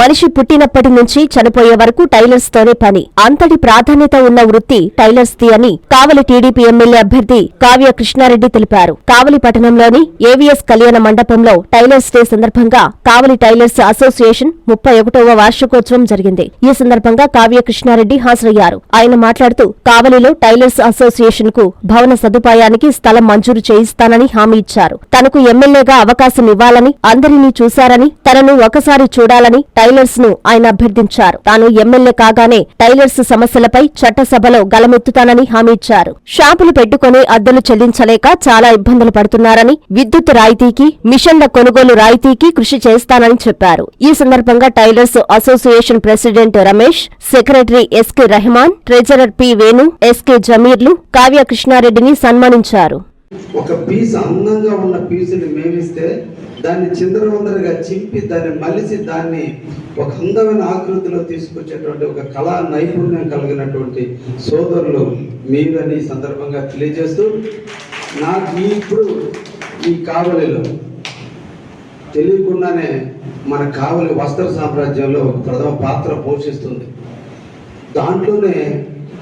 మనిషి పుట్టినప్పటి నుంచి చనిపోయే వరకు టైలర్స్ తోనే పని. అంతటి ప్రాధాన్యత ఉన్న వృత్తి టైలర్స్ ది అని కావలి టీడీపీ ఎమ్మెల్యే అభ్యర్థి కావ్య కృష్ణారెడ్డి తెలిపారు. కావలి పట్టణంలోని ఏవీఎస్ కళ్యాణ మండపంలో టైలర్స్ డే సందర్భంగా కావలి టైలర్స్ అసోసియేషన్ ముప్పై ఒకటవ వార్షికోత్సవం జరిగింది. ఈ సందర్భంగా కావ్య కృష్ణారెడ్డి హాజరయ్యారు. ఆయన మాట్లాడుతూ కావలిలో టైలర్స్ అసోసియేషన్కు భవన సదుపాయానికి స్థలం మంజూరు చేయిస్తానని హామీ ఇచ్చారు. తనకు ఎమ్మెల్యేగా అవకాశం ఇవ్వాలని అందరినీ చూశారని తనను ఒకసారి చూడాలని టైలర్స్ను ఆయన అభ్యర్థించారు. తాను ఎమ్మెల్యే కాగానే టైలర్స్ సమస్యలపై చట్టసభలో గలమెత్తుతానని హామీ ఇచ్చారు. షాపులు పెట్టుకుని అద్దెలు చెల్లించలేక చాలా ఇబ్బందులు పడుతున్నారని విద్యుత్ రాయితీకి మిషన్ల కొనుగోలు రాయితీకి కృషి చేస్తానని చెప్పారు. ఈ సందర్భంగా tailors association president Ramesh secretary SK Rahman treasurer P Venu SK జమీర్లు Kavya కృష్ణారెడ్డిని సన్మానించారు. ఒక పీస్ అందంగా ఉన్న పీసుని మేమిస్తే దాన్ని చిందరవందరగా చింపి దాన్ని మలిసి దాన్ని ఒక అందమైన ఆకృతిలో తీసుకొచ్చేటువంటి ఒక కళా నైపుణ్యం కలిగినటువంటి సోదరులు మీరని సందర్భంగా తెలియజేస్తూ నాకు ఇప్పుడు ఈ కావలిలో తెలియకుండానే మన కావలి వస్త్ర సామ్రాజ్యంలో ఒక ప్రథమ పాత్ర పోషిస్తుంది. దాంట్లోనే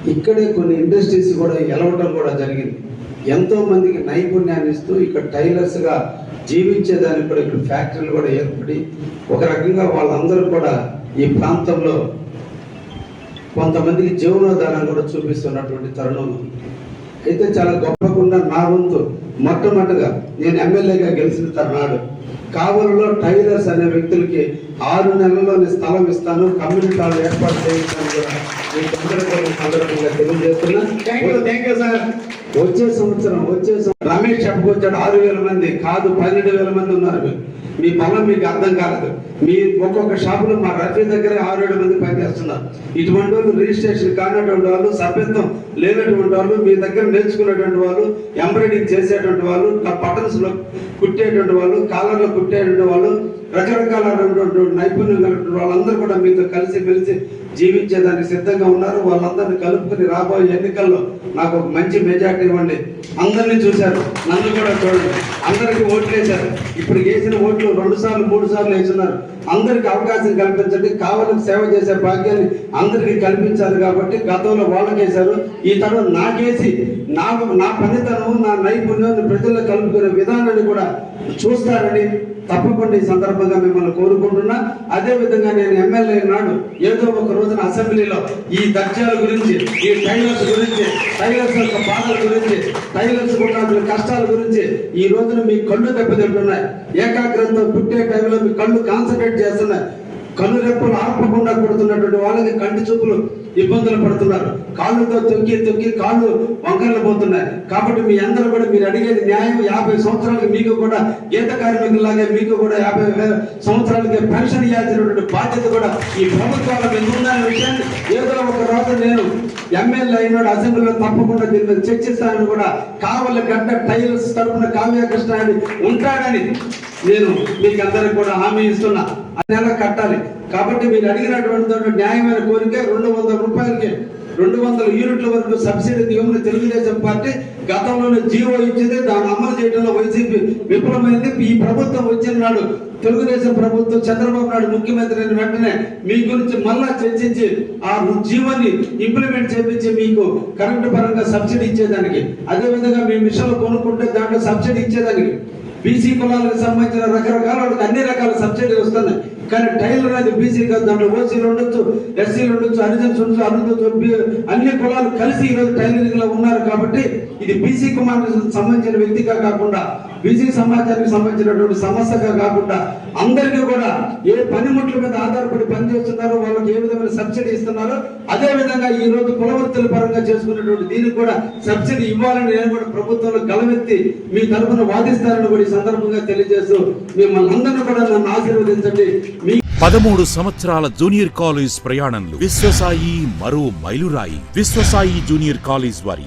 ఇక్కడే కొన్ని ఇండస్ట్రీస్ కూడా ఎలవటం కూడా జరిగింది. ఎంతో మందికి నైపుణ్యాన్ని ఇస్తూ ఇక్కడ టైలర్స్గా జీవించేదానికి కూడా ఇక్కడ ఫ్యాక్టరీలు కూడా ఏర్పడి ఒక రకంగా వాళ్ళందరూ కూడా ఈ ప్రాంతంలో కొంతమందికి జీవనోధారం కూడా చూపిస్తున్నటువంటి తరుణం అయితే చాలా గొప్పకుండా నా వంతు మొట్టమొదటిగా నేను ఎమ్మెల్యేగా గెలిచిన తరుణాడు కావలిలో టైలర్స్ అనే వ్యక్తులకి ఆరు నెలల్లోనే స్థలం ఇస్తాను కమ్యూనిటీ హాల్ ఏర్పాటు చేయించాను కూడా మీకు సందర్భంగా తెలియజేస్తున్నా. థ్యాంక్ యూ సార్ వచ్చే సంవత్సరం వచ్చే సంవత్సరం రమేష్ చెప్పుకొచ్చాడు ఆరు వేల మంది కాదు పన్నెండు వేల మంది ఉన్నారు. మీ బలం మీకు అర్థం కాలేదు. మీ ఒక్కొక్క షాపులో మా రఫీ దగ్గర ఆరు ఏడు మంది పనిచేస్తున్నారు. ఇటువంటి వాళ్ళు రిజిస్ట్రేషన్ కానటువంటి వాళ్ళు సభ్యత్వం లేనటువంటి వాళ్ళు మీ దగ్గర నేర్చుకునేటువంటి వాళ్ళు ఎంబ్రాయిడింగ్ చేసేటువంటి వాళ్ళు బటన్స్లో కుట్టేటువంటి వాళ్ళు కాలర్లో కుట్టేటువంటి వాళ్ళు రకరకాలైనటువంటి నైపుణ్యం కలిగిన వాళ్ళందరూ కూడా మీతో కలిసి మెలిసి జీవించేదానికి సిద్ధంగా ఉన్నారు. వాళ్ళందరిని కలుపుకొని రాబోయే ఎన్నికల్లో నాకు ఒక మంచి మెజార్టీ ఇవ్వండి. అందరినీ చూశారు. నన్ను కూడా చూడండి. అందరికీ ఓట్లు వేశారు. ఇప్పుడు వేసిన ఓట్లు రెండు సార్లు మూడు సార్లు వేస్తున్నారు. అందరికి అవకాశం కల్పించండి. కావాలని సేవ చేసే భాగ్యాన్ని అందరికీ కల్పించాలి కాబట్టి గతంలో వాళ్ళకేశారు ఈ తరం నాకేసి నా నా పనితనం నా నైపుణ్యాన్ని ప్రజల్లో కలుపుకునే విధానాన్ని కూడా చూస్తారని తప్పకుండా ఈ సందర్భం సందర్భంగా మిమ్మల్ని కోరుకుంటున్నా. అదే విధంగా నేను ఎమ్మెల్యే నాడు ఏదో ఒక రోజున అసెంబ్లీలో ఈ దర్జాల గురించి ఈ టైలర్స్ గురించి టైలర్స్ యొక్క బాధల గురించి టైలర్స్ ఉన్నటువంటి కష్టాల గురించి ఈ రోజున మీ కళ్ళు దెబ్బతింటున్నాయి. ఏకాగ్రతతో పుట్టే టైంలో మీ కళ్ళు కాన్సన్ట్రేట్ చేస్తున్నాయి. కళ్ళు రెప్పలు ఆపకుండా కొడుతున్నటువంటి వాళ్ళకి కంటి చూపులు ఇబ్బందులు పడుతున్నారు. కాళ్ళతో తొక్కి తొక్కి కాళ్ళు వంకరలు పోతున్నాయి. కాబట్టి మీ అందరూ కూడా మీరు అడిగేది న్యాయం యాభై సంవత్సరాలకి మీకు కూడా గీత కార్మికులాగే మీకు కూడా యాభై సంవత్సరాలకి పెన్షన్ ఇవ్వాల్సినటువంటి బాధ్యత కూడా ఈ ప్రభుత్వాల మీద ఉందనే విషయాన్ని ఏదో ఒక రోజు నేను ఎమ్మెల్యే అయినాడు అసెంబ్లీలో తప్పకుండా దీని మీద చర్చిస్తానని కూడా కావల గడ్డ టైల్స్ తరపున కావ్యకృష్ణ అని ఉంటాడని నేను మీకు అందరికి కూడా హామీ ఇస్తున్నా. ఆ నెల కట్టాలి. కాబట్టి మీరు అడిగినటువంటి దాంట్లో న్యాయమైన కోరిక రెండు వందల రూపాయలకి రెండు వందల యూనిట్ల వరకు సబ్సిడీ ఇవ్వమని తెలుగుదేశం పార్టీ గతంలోనే జీవో ఇచ్చింది దాన్ని అమలు చేయడంలో వైసీపీ విఫలమైంది. ఈ ప్రభుత్వం వచ్చిన నాడు తెలుగుదేశం ప్రభుత్వం చంద్రబాబు నాయుడు ముఖ్యమంత్రి అయిన వెంటనే మీ గురించి మళ్ళా చర్చించి ఆ జీవోని ఇంప్లిమెంట్ చేయించి మీకు కరెంటు పరంగా సబ్సిడీ ఇచ్చేదానికి. అదే విధంగా మీ మిషన్లు కొనుక్కుంటే దాంట్లో సబ్సిడీ ఇచ్చేదానికి. బీసీ కులాలకు సంబంధించిన రకరకాల వాటికి అన్ని రకాల సబ్సిడీలు వస్తున్నాయి. కానీ టైలర్ అనేది బీసీ కాదు దాంట్లో ఓసీలు ఉండొచ్చు ఎస్సీలు ఉండొచ్చు హరిజన్స్ ఉండొచ్చు అనుదొచ్చు అన్ని కులాలు కలిసి ఈరోజు టైలరింగ్లో ఉన్నారు కాబట్టి ఇది బీసీ కుమార్ సంబంధించిన వ్యక్తిగా కాకుండా బీసీ సమాజానికి సంబంధించినటువంటి సమస్యగా కాకుండా అందరికీ కూడా ఏ పనిముట్ల మీద ఆధారపడి పనిచేస్తున్నారో వాళ్ళకి ఏ విధమైన సబ్సిడీ ఇస్తున్నారో అదే విధంగా ఈ రోజు కులవృత్తుల పరంగా చేసుకున్నటువంటి దీనికి కూడా సబ్సిడీ ఇవ్వాలని నేను కూడా ప్రభుత్వంలో గలవెత్తి మీ తరఫున వాదిస్తారని కూడా ఈ సందర్భంగా తెలియజేస్తూ మిమ్మల్ని అందరినీ కూడా నన్ను ఆశీర్వదించండి. మీ పదమూడు సంవత్సరాల జూనియర్ కాలేజ్ ప్రయాణంలో విశ్వసాయి మరో మైలురాయి. విశ్వసాయి జూనియర్ కాలేజ్ వారి